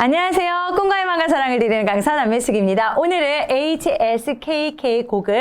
안녕하세요. 꿈과 희망과 사랑을 드리는 강사 남매숙입니다. 오늘은 HSKK 고급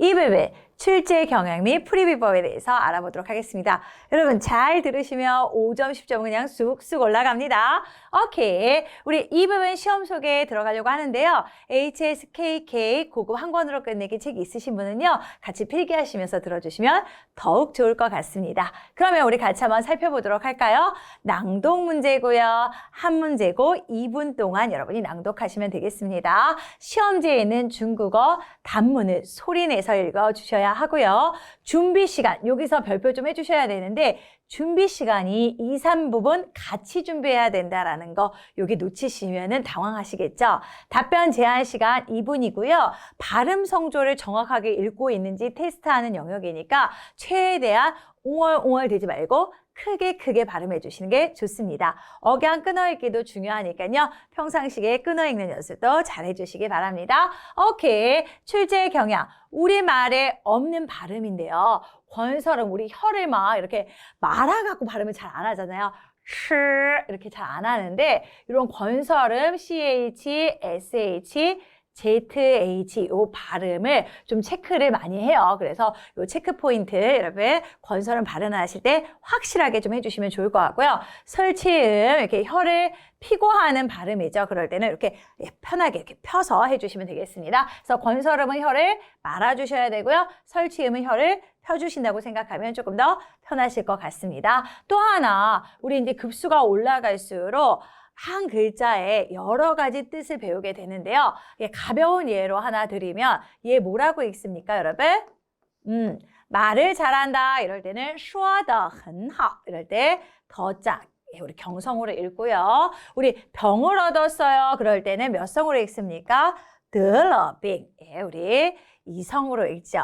2부분 출제 경향 및 프리비법에 대해서 알아보도록 하겠습니다. 여러분 잘 들으시면 5점, 10점 그냥 쑥쑥 올라갑니다. 오케이. 우리 이 부분 시험 소개에 들어가려고 하는데요. HSKK 고급 한 권으로 끝내기 책 있으신 분은요. 같이 필기하시면서 들어주시면 더욱 좋을 것 같습니다. 그러면 우리 같이 한번 살펴보도록 할까요? 낭독 문제고요. 한 문제고 2분 동안 여러분이 낭독하시면 되겠습니다. 시험지에 있는 중국어 단문을 소리내서 읽어주셔야 하고요. 준비 시간, 여기서 별표 좀 해주셔야 되는데 준비 시간이 2, 3부분 같이 준비해야 된다라는 거 여기 놓치시면은 당황하시겠죠? 답변 제한 시간 2분이고요. 발음 성조를 정확하게 읽고 있는지 테스트하는 영역이니까 최대한 옹얼옹얼 되지 말고 크게 크게 발음해 주시는 게 좋습니다. 억양 끊어읽기도 중요하니까요. 평상시에 끊어읽는 연습도 잘 해 주시기 바랍니다. 오케이. 출제 경향. 우리말에 없는 발음인데요. 권설은 우리 혀를 막 이렇게 말아갖고 발음을 잘 안 하잖아요. 시 이렇게 잘 안 하는데 이런 권설음 CH, SH ZH 요 발음을 좀 체크를 많이 해요. 그래서 요 체크 포인트 여러분 권설음 발음하실 때 확실하게 좀 해주시면 좋을 것 같고요. 설치음 이렇게 혀를 피고 하는 발음이죠. 그럴 때는 이렇게 편하게 이렇게 펴서 해주시면 되겠습니다. 그래서 권설음은 혀를 말아주셔야 되고요. 설치음은 혀를 펴주신다고 생각하면 조금 더 편하실 것 같습니다. 또 하나 우리 이제 급수가 올라갈수록 한 글자에 여러 가지 뜻을 배우게 되는데요. 예, 가벼운 예로 하나 드리면 얘 뭐라고 읽습니까, 여러분? 음, 말을 잘한다 이럴 때는 说得很好 이럴 때 더자 예, 우리 경성으로 읽고요. 우리 병을 얻었어요. 그럴 때는 몇 성으로 읽습니까? 得了病 예, 우리 이성으로 읽죠.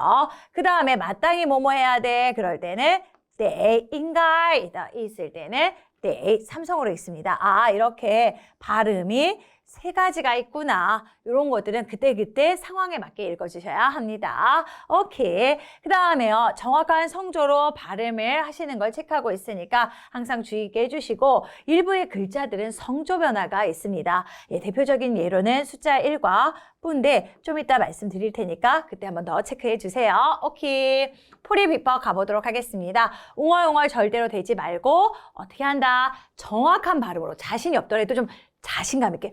그 다음에 마땅히 뭐뭐 해야 돼. 그럴 때는 得应该다 있을 때는 네, 삼성으로 읽습니다. 아, 이렇게 발음이 세 가지가 있구나. 이런 것들은 그때그때 상황에 맞게 읽어주셔야 합니다. 오케이. 그 다음에요. 정확한 성조로 발음을 하시는 걸 체크하고 있으니까 항상 주의 있게 해주시고 일부의 글자들은 성조 변화가 있습니다. 예, 대표적인 예로는 숫자 1과 뿌인데 좀 이따 말씀드릴 테니까 그때 한번 더 체크해 주세요. 오케이. 포리 비법 가보도록 하겠습니다. 웅얼웅얼 절대로 되지 말고 어떻게 한다. 정확한 발음으로 자신이 없더라도 좀 자신감 있게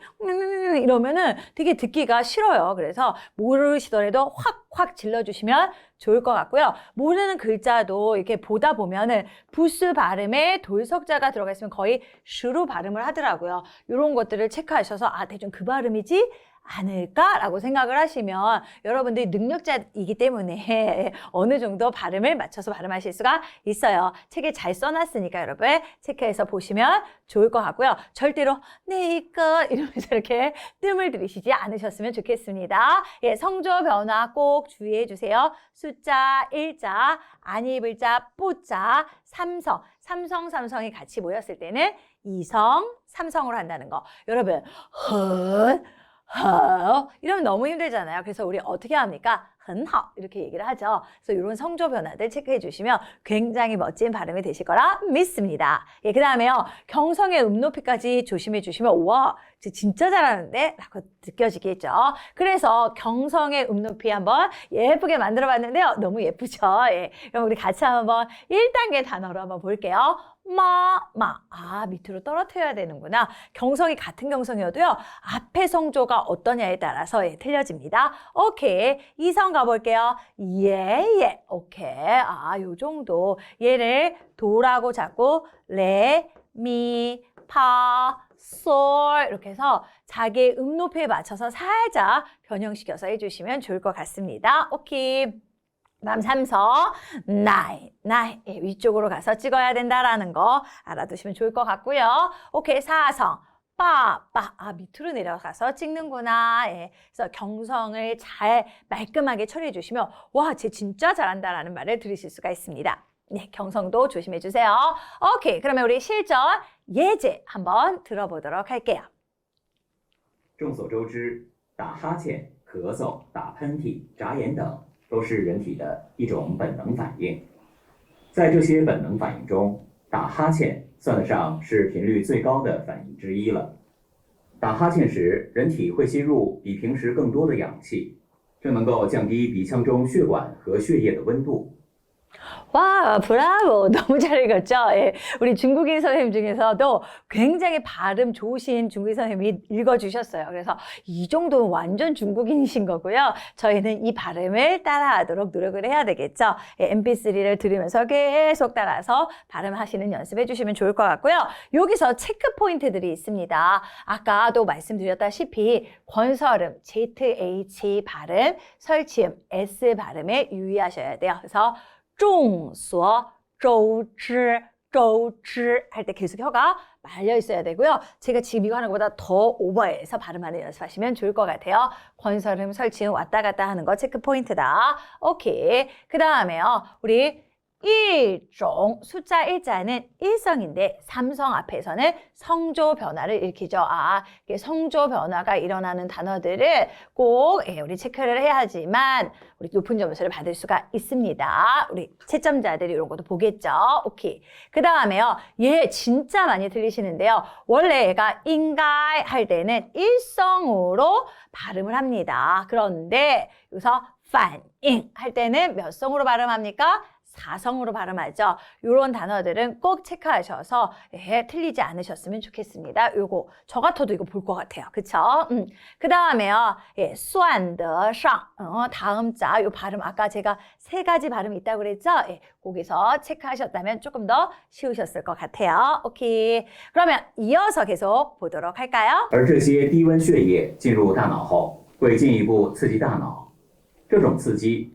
이러면은 되게 듣기가 싫어요. 그래서 모르시더라도 확 확 질러주시면 좋을 것 같고요. 모르는 글자도 이렇게 보다 보면은 부스 발음에 돌석자가 들어가 있으면 거의 슈로 발음을 하더라고요. 이런 것들을 체크하셔서 아 대충 그 발음이지 않을까라고 생각을 하시면 여러분들이 능력자이기 때문에 어느 정도 발음을 맞춰서 발음하실 수가 있어요. 책에 잘 써놨으니까 여러분 체크해서 보시면 좋을 것 같고요. 절대로 네이거 이러면서 이렇게 뜸을 들이시지 않으셨으면 좋겠습니다. 예, 성조 변화 꼭 주의해 주세요. 숫자, 일자, 아니입을 자, 뿌자, 삼성, 삼성, 삼성이 같이 모였을 때는 이성, 삼성으로 한다는 거. 여러분, 헛, 허 이러면 너무 힘들잖아요. 그래서 우리 어떻게 합니까? 很好 이렇게 얘기를 하죠. 그래서 이런 성조 변화들 체크해 주시면 굉장히 멋진 발음이 되실 거라 믿습니다. 예, 그 다음에요. 경성의 음 높이까지 조심해 주시면 우와 진짜 잘하는데 라고 느껴지겠죠. 그래서 경성의 음 높이 한번 예쁘게 만들어 봤는데요. 너무 예쁘죠. 예, 그럼 우리 같이 한번 1단계 단어로 한번 볼게요. 마, 마. 아, 밑으로 떨어뜨려야 되는구나. 경성이 같은 경성이어도요. 앞에 성조가 어떠냐에 따라서 예, 틀려집니다. 오케이. 이성 가볼게요. 예, 예. 오케이. 아, 요 정도. 얘를 도라고 잡고 레, 미, 파, 솔 이렇게 해서 자기의 음 높이에 맞춰서 살짝 변형시켜서 해주시면 좋을 것 같습니다. 오케이. 다음 삼성 나이 나이 예, 위쪽으로 가서 찍어야 된다라는 거 알아두시면 좋을 것 같고요. 오케이 사성 빠빠 아 밑으로 내려가서 찍는구나. 예. 그래서 경성을 잘 말끔하게 처리해 주시면 와쟤 진짜 잘한다라는 말을 들으실 수가 있습니다. 네, 경성도 조심해 주세요. 오케이, 그러면 우리 실전 예제 한번 들어보도록 할게요. 众所周知，打哈欠、咳嗽、打喷嚏、眨眼等 都是人体的一种本能反应。在这些本能反应中，打哈欠算得上是频率最高的反应之一了。打哈欠时，人体会吸入比平时更多的氧气，这能够降低鼻腔中血管和血液的温度。 와, 브라보. 너무 잘 읽었죠? 예. 우리 중국인 선생님 중에서도 굉장히 발음 좋으신 중국인 선생님이 읽어주셨어요. 그래서 이 정도는 완전 중국인이신 거고요. 저희는 이 발음을 따라하도록 노력을 해야 되겠죠? 예, mp3를 들으면서 계속 따라서 발음하시는 연습해 주시면 좋을 것 같고요. 여기서 체크 포인트들이 있습니다. 아까도 말씀드렸다시피 권설음, ZH 발음, 설치음, S 발음에 유의하셔야 돼요. 그래서 众所 조즈 조즈 할때 계속 혀가 말려 있어야 되고요. 제가 지금 이거 하는 것보다 더 오버해서 발음하는 연습하시면 좋을 것 같아요. 권설음, 설치음 왔다 갔다 하는 거 체크 포인트다. 오케이. 그 다음에요. 우리 일종 숫자 일자는 일성인데 삼성 앞에서는 성조 변화를 일으키죠. 아, 성조 변화가 일어나는 단어들을 꼭 예, 우리 체크를 해야지만 우리 높은 점수를 받을 수가 있습니다. 우리 채점자들이 이런 것도 보겠죠. 오케이. 그 다음에요. 얘 진짜 많이 들리시는데요. 원래 얘가 인가이 할 때는 일성으로 발음을 합니다. 그런데 여기서 반잉 할 때는 몇 성으로 발음합니까? 사성으로 발음하죠. 이런 단어들은 꼭 체크하셔서 예, 틀리지 않으셨으면 좋겠습니다. 요거 저 같아도 이거 볼 것 같아요. 그쵸? 음. 그 다음에요. 예, 算得上 어, 다음 자 요 발음 아까 제가 세 가지 발음이 있다고 그랬죠? 예, 거기서 체크하셨다면 조금 더 쉬우셨을 것 같아요. 오케이. 그러면 이어서 계속 보도록 할까요? 而这些低温血液进入大脑后，会进一步刺激大脑。这种刺激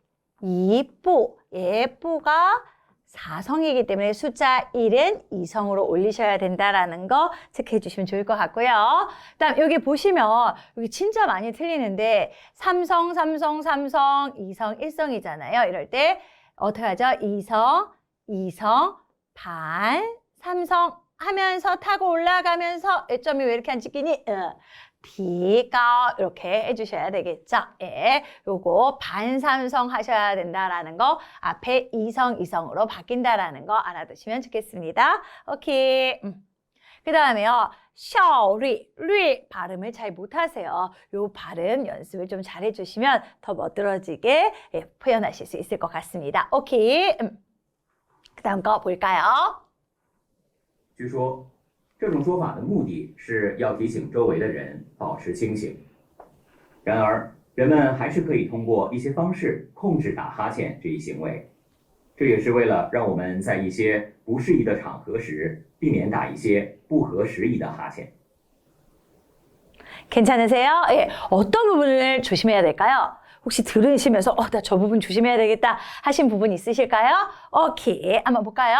이뽀, 예뽀가 사성이기 때문에 숫자 1은 이성으로 올리셔야 된다라는 거 체크해 주시면 좋을 것 같고요. 그다음 여기 보시면 여기 진짜 많이 틀리는데 삼성, 삼성, 삼성, 이성, 일성이잖아요. 이럴 때 어떻게 하죠? 이성, 이성, 반, 삼성 하면서 타고 올라가면서 애점이 왜 이렇게 안 찍히니? 어. 비가 이렇게 해주셔야 되겠죠. 예, 요거 반삼성 하셔야 된다라는 거 앞에 이성 이성으로 바뀐다라는 거 알아두시면 좋겠습니다. 오케이. 음. 그 다음에요. 셔리, 리 발음을 잘 못하세요. 요 발음 연습을 좀 잘해주시면 더 멋들어지게 예, 표현하실 수 있을 것 같습니다. 오케이. 음. 그 다음 거 볼까요? 据说这种说法的目的是要提醒周围的人保持清醒。然而，人们还是可以通过一些方式控制打哈欠这一行为，这也是为了让我们在一些不适宜的场合时，避免打一些不合时宜的哈欠。 괜찮으세요? 예. 어떤 부분을 조심해야 될까요? 혹시 들으시면서 어, 나 저 부분 조심해야 되겠다 하신 부분 있으실까요? 오케이. 한번 볼까요?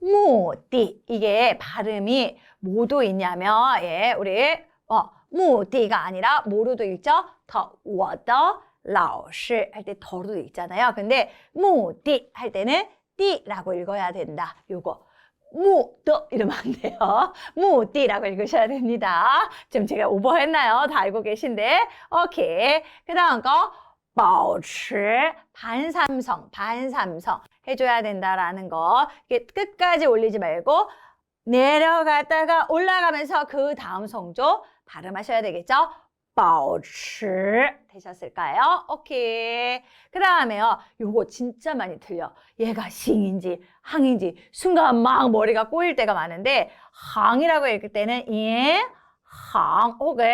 무디. 이게 발음이 뭐도 있냐면 예, 우리 어, 무디가 아니라 뭐로도 읽죠? 더 워더 라오시 할 때 더로도 읽잖아요. 근데 무디 할 때는 띠라고 읽어야 된다. 요거 무더 이러면 안 돼요. 무띠라고 읽으셔야 됩니다. 지금 제가 오버했나요? 다 알고 계신데. 오케이. 그 다음 거, 保持 반삼성, 반삼성 해줘야 된다라는 거. 이게 끝까지 올리지 말고 내려갔다가 올라가면서 그 다음 성조 발음하셔야 되겠죠? 保持 되셨을까요? 오케이. 그 다음에요. 요거 진짜 많이 틀려. 얘가 싱인지 항인지 순간 막 머리가 꼬일 때가 많은데 항이라고 읽을 때는 예, 항 혹은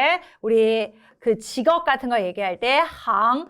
우리 그 직업 같은 거 얘기할 때 항,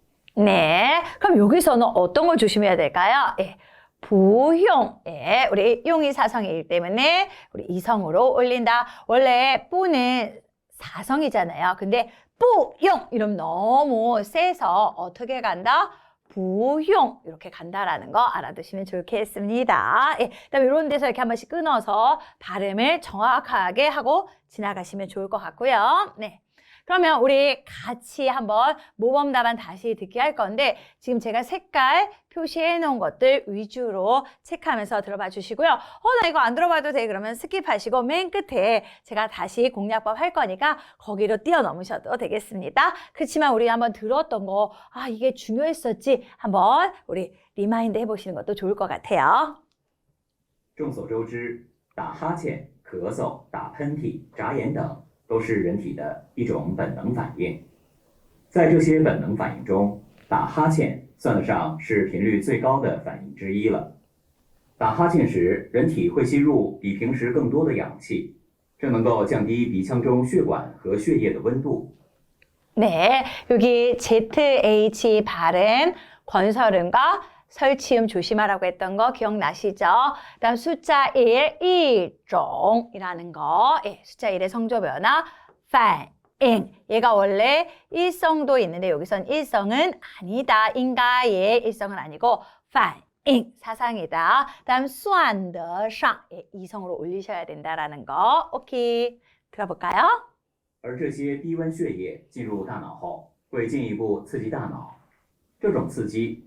네. 그럼 여기서는 어떤 걸 조심해야 될까요? 예. 부용. 예. 우리 용이 사성이기 때문에 우리 이성으로 올린다. 원래 뿌는 사성이잖아요. 근데 뿌용 이러면 너무 세서 어떻게 간다? 부용 이렇게 간다라는 거 알아두시면 좋겠습니다. 예, 그다음에 이런 데서 이렇게 한 번씩 끊어서 발음을 정확하게 하고 지나가시면 좋을 것 같고요. 네. 그러면 우리 같이 한번 모범 답안 다시 듣기 할 건데 지금 제가 색깔 표시해 놓은 것들 위주로 체크하면서 들어봐 주시고요. 어, 나 이거 안 들어봐도 돼. 그러면 스킵하시고 맨 끝에 제가 다시 공략법 할 거니까 거기로 뛰어넘으셔도 되겠습니다. 그렇지만 우리 한번 들었던 거, 아, 이게 중요했었지. 한번 우리 리마인드 해보시는 것도 좋을 것 같아요. 众所周知，打哈欠、咳嗽、打喷嚏、眨眼等 都是人体的一种本能反应。在这些本能反应中，打哈欠算得上是频率最高的反应之一了。打哈欠时，人体会吸入比平时更多的氧气，这能够降低鼻腔中血管和血液的温度， 네, 여기 ZH 발음, 권설음과 설치음 조심하라고 했던 거 기억나시죠? 다음 숫자 1, 1종이라는 거. 예, 숫자 1의 성조 변화, 반응. 얘가 원래 일성도 있는데 여기선 일성은 아니다. 인가의 일성은 아니고 반응, 사상이다. 다음 수안더상, 예, 이성으로 올리셔야 된다라는 거. 오케이. 들어볼까요? 而这些低温血液进入大脑后，会进一步刺激大脑。这种刺激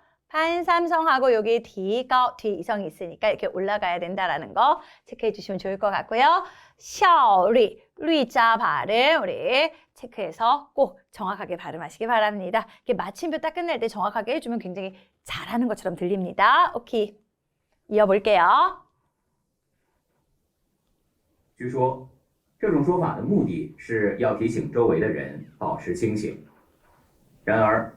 반삼성하고 여기 뒤가 뒤 이성이 있으니까 이렇게 올라가야 된다라는 거 체크해 주시면 좋을 것 같고요. 샤오리, 리자 발음 우리 체크해서 꼭 정확하게 발음하시기 바랍니다. 이렇게 마침표 딱 끝날 때 정확하게 해주면 굉장히 잘하는 것처럼 들립니다. 오케이. 이어볼게요. 据说，这种说法的目的是要提醒周围的人保持清醒。然而，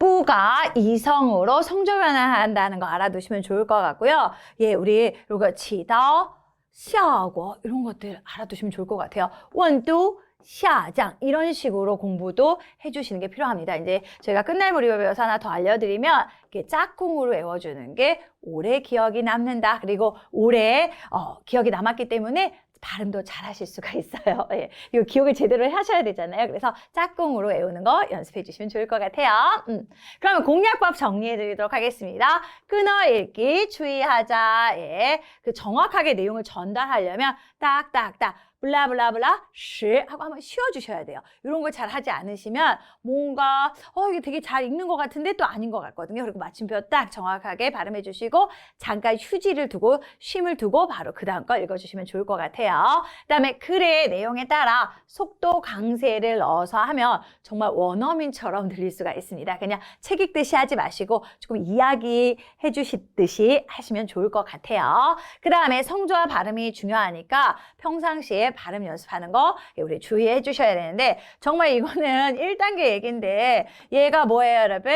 부가 이성으로 성조 변화한다는 거 알아두시면 좋을 것 같고요. 예, 우리 로가 치더, 샤고 이런 것들 알아두시면 좋을 것 같아요. 원두 샤장 이런 식으로 공부도 해주시는 게 필요합니다. 이제 저희가 끝날 무료 배워서 하나 더 알려드리면 이렇게 짝꿍으로 외워주는 게 오래 기억이 남는다. 그리고 오래 어, 기억이 남았기 때문에 발음도 잘 하실 수가 있어요. 예. 이거 기억을 제대로 하셔야 되잖아요. 그래서 짝꿍으로 외우는 거 연습해 주시면 좋을 것 같아요. 음. 그러면 공략법 정리해 드리도록 하겠습니다. 끊어 읽기 주의하자. 예. 그 정확하게 내용을 전달하려면 딱딱딱 블라블라블라 시 하고 한번 쉬어주셔야 돼요. 이런 걸 잘 하지 않으시면 뭔가 어 이게 되게 잘 읽는 것 같은데 또 아닌 것 같거든요. 그리고 마침표 딱 정확하게 발음해 주시고 잠깐 휴지를 두고 쉼을 두고 바로 그 다음 거 읽어주시면 좋을 것 같아요. 그다음에 글의 내용에 따라 속도 강세를 넣어서 하면 정말 원어민처럼 들릴 수가 있습니다. 그냥 책 읽듯이 하지 마시고 조금 이야기 해 주시듯이 하시면 좋을 것 같아요. 그 다음에 성조와 발음이 중요하니까 평상시에 발음 연습하는 거 우리 주의해 주셔야 되는데 정말 이거는 1단계 얘기인데 얘가 뭐예요 여러분?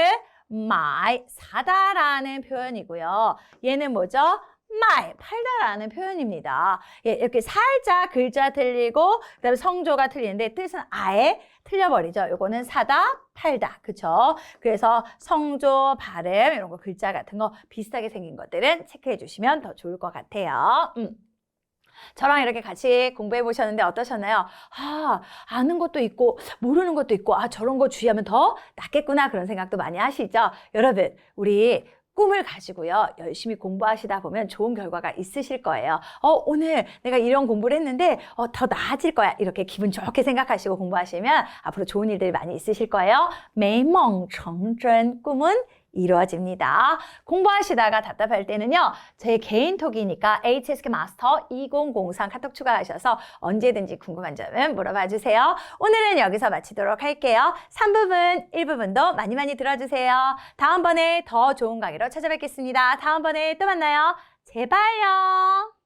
마이 사다라는 표현이고요. 얘는 뭐죠? 마이 팔다라는 표현입니다. 예, 이렇게 살짝 글자 틀리고 그다음에 성조가 틀리는데 뜻은 아예 틀려버리죠. 요거는 사다, 팔다, 그쵸? 그래서 성조, 발음 이런 거 글자 같은 거 비슷하게 생긴 것들은 체크해 주시면 더 좋을 것 같아요. 음. 저랑 이렇게 같이 공부해 보셨는데 어떠셨나요? 아, 아는 것도 있고, 모르는 것도 있고, 아, 저런 거 주의하면 더 낫겠구나. 그런 생각도 많이 하시죠? 여러분, 우리 꿈을 가지고요. 열심히 공부하시다 보면 좋은 결과가 있으실 거예요. 어, 오늘 내가 이런 공부를 했는데 어, 더 나아질 거야. 이렇게 기분 좋게 생각하시고 공부하시면 앞으로 좋은 일들이 많이 있으실 거예요. 매몽 정전 꿈은 이루어집니다. 공부하시다가 답답할 때는요, 제 개인 톡이니까 HSK 마스터 2003 카톡 추가하셔서 언제든지 궁금한 점은 물어봐 주세요. 오늘은 여기서 마치도록 할게요. 3부분, 1부분도 많이 많이 들어주세요. 다음번에 더 좋은 강의로 찾아뵙겠습니다. 다음번에 또 만나요. 제발요.